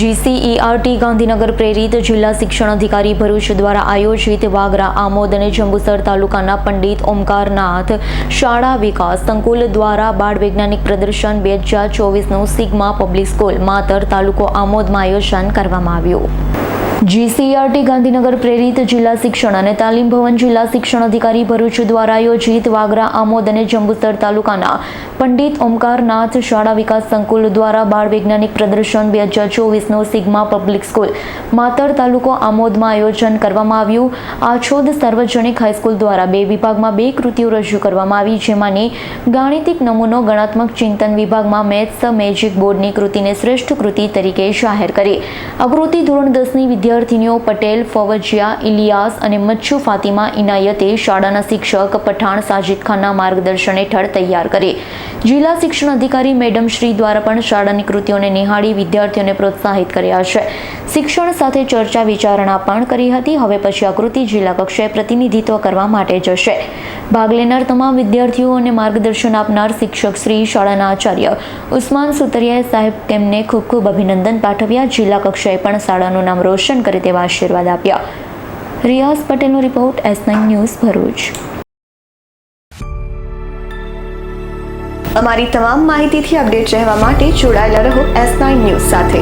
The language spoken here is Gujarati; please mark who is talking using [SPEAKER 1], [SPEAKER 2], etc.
[SPEAKER 1] જીસીઈઆરટી ગાંધીનગર પ્રેરિત જિલ્લા શિક્ષણ અધિકારી ભરૂચ દ્વારા આયોજિત વાગરા, આમોદ અને જંબુસર તાલુકાના પંડિત ઓમકારનાથ શાળા વિકાસ સંકુલ દ્વારા બાળ વૈજ્ઞાનિક પ્રદર્શન બે હજાર ચોવીસનું સિગ્મા પબ્લિક સ્કૂલ, માતર તાલુકો આમોદમાં આયોજન કરવામાં આવ્યું. જીસીઆરટી ગાંધીનગર પ્રેરિત જિલ્લા શિક્ષણ અને તાલીમ ભવન જિલ્લા શિક્ષણ અધિકારી ભરૂચ દ્વારા આયોજિત વાગરા, આમોદ અને જંબુસર તાલુકાના પંડિત ઓમકારનાથ શાળા વિકાસ સંકુલ દ્વારા બાળ વૈજ્ઞાનિક પ્રદર્શન બે હજાર ચોવીસનું સિગ્મા પબ્લિક સ્કૂલ, માતર તાલુકો આમોદમાં આયોજન કરવામાં આવ્યું. આછોદ સાર્વજનિક હાઈસ્કૂલ દ્વારા બે વિભાગમાં બે કૃતિઓ રજૂ કરવામાં આવી, જેમાંની ગાણિતિક નમૂનો, ગણાત્મક ચિંતન વિભાગમાં મેથ્સ, મેજિક બોર્ડની કૃતિને શ્રેષ્ઠ કૃતિ તરીકે જાહેર કરી. આ કૃતિ ધોરણ દસની વિદ્યાર્થીનીઓ પટેલ, ફવજિયા, ઇલિયાસ અને મચ્છુ ફાતિમા ઇનાયતે શાળાના શિક્ષક પઠાણ સાજિદ ખાનના માર્ગદર્શન હેઠળ તૈયાર કરી. જિલ્લા શિક્ષણ અધિકારી મેડમ શ્રી દ્વારા પણ શાળાની કૃતિઓને નિહાળી વિદ્યાર્થીઓને પ્રોત્સાહિત કર્યા છે. શિક્ષણ સાથે ચર્ચા વિચારણા પણ કરી હતી. હવે પછી આ કૃતિ જિલ્લા કક્ષાએ પ્રતિનિધિત્વ કરવા માટે જશે. ભાગ લેનાર તમામ વિદ્યાર્થીઓ અને માર્ગદર્શન આપનાર શિક્ષક શ્રી શાળાના આચાર્ય ઉસ્માન સુતરિયા સાહેબ તેમને ખૂબ ખૂબ અભિનંદન પાઠવ્યા. જિલ્લા કક્ષાએ પણ શાળાનું નામ રોશન કરે તેવા આશીર્વાદ આપ્યા. રિયાઝ પટેલનો રિપોર્ટ એસ ન્યૂઝ ભરૂચ.
[SPEAKER 2] અમારી તમામ માહિતીથી અપડેટ રહેવા માટે જોડાયેલા રહો એસ ન્યૂઝ સાથે.